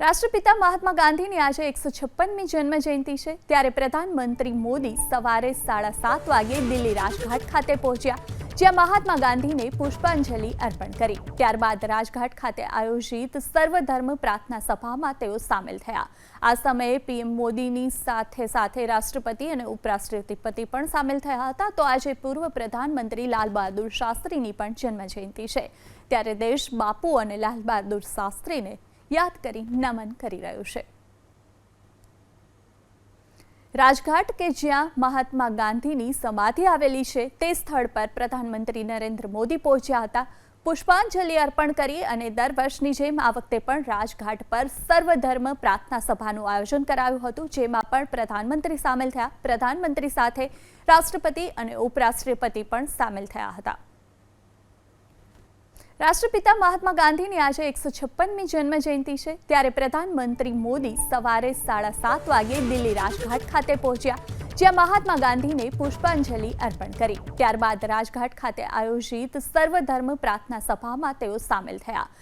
રાષ્ટ્રપિતા મહાત્મા ગાંધીની આજે એકસો છપ્પનમી જન્મ જયંતિ છે. ત્યારે પ્રધાનમંત્રી મોદી સવારે સાડા સાત વાગે દિલ્હી રાજઘાટ ખાતે પહોંચ્યા, જ્યાં મહાત્મા ગાંધીને પુષ્પાંજલિ અર્પણ કરી. ત્યારબાદ રાજઘાટ ખાતે આયોજિત સર્વધર્મ પ્રાર્થના સભામાં તેઓ સામેલ થયા. આ સમયે પીએમ મોદીની સાથે સાથે રાષ્ટ્રપતિ અને ઉપરાષ્ટ્રપતિ પણ સામેલ થયા હતા. તો આજે પૂર્વ પ્રધાનમંત્રી લાલ બહાદુર શાસ્ત્રીની પણ જન્મ જયંતિ છે. ત્યારે દેશ બાપુ અને લાલ બહાદુર શાસ્ત્રીને યાદ કરી નમન કરી રહ્યું છે. રાજઘાટ કે જ્યાં મહાત્મા ગાંધીની સમાધિ આવેલી છે, તે સ્થળ પર પ્રધાનમંત્રી નરેન્દ્ર મોદી પહોંચ્યા હતા. પુષ્પાંજલિ અર્પણ કરી અને દર વર્ષની જેમ આ વખતે પણ રાજઘાટ પર સર્વધર્મ પ્રાર્થના સભાનું આયોજન કરાયું હતું, જેમાં પણ પ્રધાનમંત્રી સામેલ થયા. પ્રધાનમંત્રી સાથે રાષ્ટ્રપતિ અને ઉપરાષ્ટ્રપતિ પણ સામેલ થયા હતા. રાષ્ટ્રપિતા મહાત્મા ગાંધીની આજે એકસો છપ્પનમી જન્મ જયંતિ છે. ત્યારે પ્રધાનમંત્રી મોદી સવારે સાડા સાત વાગે દિલ્હી રાજઘાટ ખાતે પહોંચ્યા, જ્યાં મહાત્મા ગાંધીને પુષ્પાંજલિ અર્પણ કરી. ત્યારબાદ રાજઘાટ ખાતે આયોજિત સર્વધર્મ પ્રાર્થના સભામાં તેઓ સામેલ થયા.